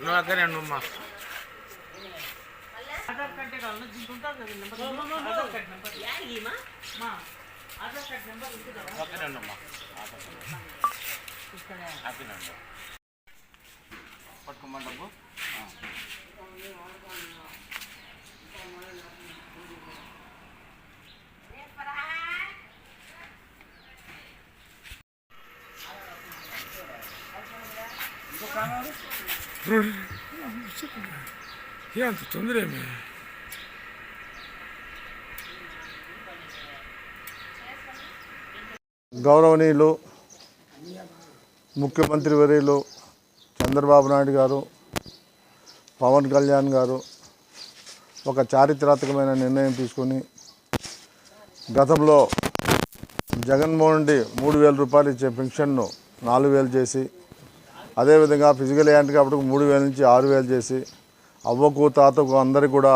నువ్వు అక్కడ రెండు అమ్మా. ఆధార్ కార్డ్ కావాలి ఉంటారు number Aadhaar number. Aadhaar card number పట్టుకోమని డబ్బు. ఇంకో కావాలి? హ్యాపీనండి పట్టుకోమని గౌరవనీయులు ముఖ్యమంత్రి వర్యులు చంద్రబాబు నాయుడు గారు పవన్ కళ్యాణ్ గారు ఒక చారిత్రాత్మకమైన నిర్ణయం తీసుకొని గతంలో జగన్మోహన్ రెడ్డి మూడు వేల రూపాయలు ఇచ్చే పెన్షన్ను నాలుగు వేలు చేసి అదేవిధంగా ఫిజికల్ హ్యాండిక్యాప్డ్కు మూడు వేల నుంచి ఆరు వేలు చేసి అవ్వకు తాతకు అందరికీ కూడా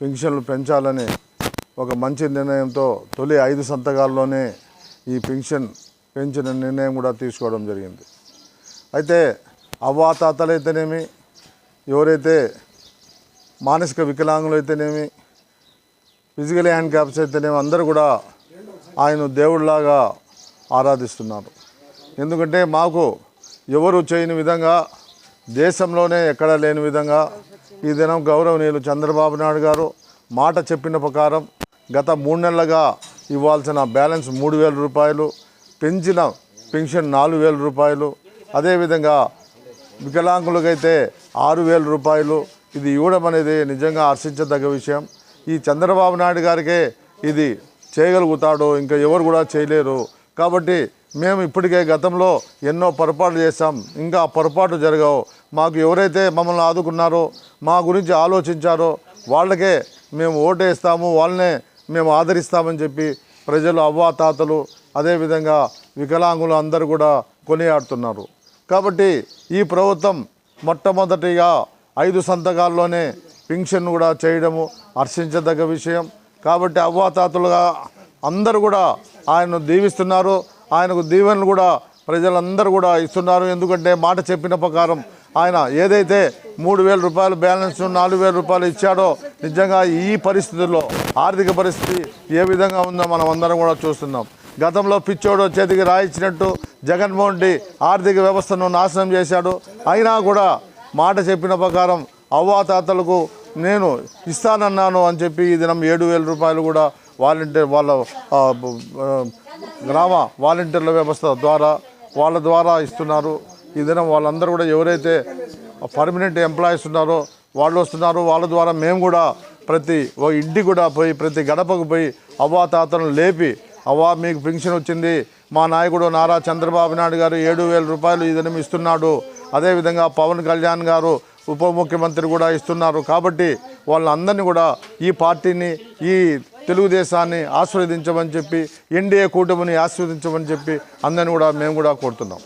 పెన్షన్లు పెంచాలని ఒక మంచి నిర్ణయంతో తొలి ఐదు సంతకాల్లోనే ఈ పెన్షన్ పెంచిన నిర్ణయం కూడా తీసుకోవడం జరిగింది. అయితే అవ్వాతాతలు అయితేనేమి ఎవరైతే మానసిక వికలాంగులు అయితేనేమి ఫిజికల్ హ్యాండిక్యాప్స్ అయితేనేమి అందరూ కూడా ఆయన దేవుడిలాగా ఆరాధిస్తున్నారు. ఎందుకంటే మాకు ఎవరు చేయని విధంగా దేశంలోనే ఎక్కడా లేని విధంగా ఈ దినం గౌరవనీయులు చంద్రబాబు నాయుడు గారు మాట చెప్పిన ప్రకారం గత మూడు నెలలుగా ఇవ్వాల్సిన బ్యాలెన్స్ మూడు వేల రూపాయలు పెంచిన పెన్షన్ నాలుగు వేల రూపాయలు అదేవిధంగా వికలాంగులకైతే ఆరు వేల రూపాయలు ఇది ఇవ్వడం అనేది నిజంగా హర్షించదగ్గ విషయం. ఈ చంద్రబాబు నాయుడు గారికే ఇది చేయగలుగుతాడు ఇంకా ఎవరు కూడా చేయలేరు. కాబట్టి మేము ఇప్పటికే గతంలో ఎన్నో పొరపాట్లు చేశాం. ఇంకా పొరపాటు జరగవు. మాకు ఎవరైతే మమ్మల్ని ఆదుకున్నారో మా గురించి ఆలోచించారో వాళ్ళకే మేము ఓటేస్తాము వాళ్ళనే మేము ఆదరిస్తామని చెప్పి ప్రజలు అవ్వాతాతలు అదేవిధంగా వికలాంగులు అందరూ కూడా కొనియాడుతున్నారు. కాబట్టి ఈ ప్రభుత్వం మొట్టమొదటిగా ఐదు సంతకాల్లోనే పింఛన్ కూడా చేయడము హర్షించదగ్గ విషయం. కాబట్టి అవ్వాతాతలుగా అందరూ కూడా ఆయన్ను దీవిస్తున్నారు. ఆయనకు దీవెనలు కూడా ప్రజలందరూ కూడా ఇస్తున్నారు. ఎందుకంటే మాట చెప్పిన ప్రకారం ఆయన ఏదైతే మూడు వేల రూపాయలు బ్యాలెన్స్ నాలుగు వేల రూపాయలు ఇచ్చాడో నిజంగా ఈ పరిస్థితుల్లో ఆర్థిక పరిస్థితి ఏ విధంగా ఉందో మనం అందరం కూడా చూస్తున్నాం. గతంలో పిచ్చోడు చేతికి రాయించినట్టు జగన్మోహన్ రెడ్డి ఆర్థిక వ్యవస్థను నాశనం చేశాడు. అయినా కూడా మాట చెప్పిన ప్రకారం అవ్వాతాతలకు నేను ఇస్తానన్నాను అని చెప్పి ఈ దినం ఏడు వేల రూపాయలు కూడా వాలంటీర్ వాళ్ళ గ్రామ వాలంటీర్ల వ్యవస్థ ద్వారా వాళ్ళ ద్వారా ఇస్తున్నారు. ఈ దినం వాళ్ళందరూ కూడా ఎవరైతే పర్మనెంట్ ఎంప్లాయీస్ ఉన్నారో వాళ్ళు వస్తున్నారు వాళ్ళ ద్వారా మేము కూడా ప్రతి ఓ ఇంటికి కూడా పోయి ప్రతి గడపకు పోయి అవ్వా తాతను లేపి అవ్వా మీకు పెన్షన్ వచ్చింది మా నాయకుడు నారా చంద్రబాబు నాయుడు గారు ఏడు వేల రూపాయలు ఈ దినం ఇస్తున్నాడు. అదేవిధంగా పవన్ కళ్యాణ్ గారు ఉప ముఖ్యమంత్రి కూడా ఇస్తున్నారు. కాబట్టి వాళ్ళందరినీ కూడా ఈ పార్టీని ఈ తెలుగుదేశాన్ని ఆశీర్వదించమని చెప్పి ఎన్డీఏ కూటమిని ఆశీర్వదించమని చెప్పి అందరిని కూడా మేము కూడా కోరుతున్నాం.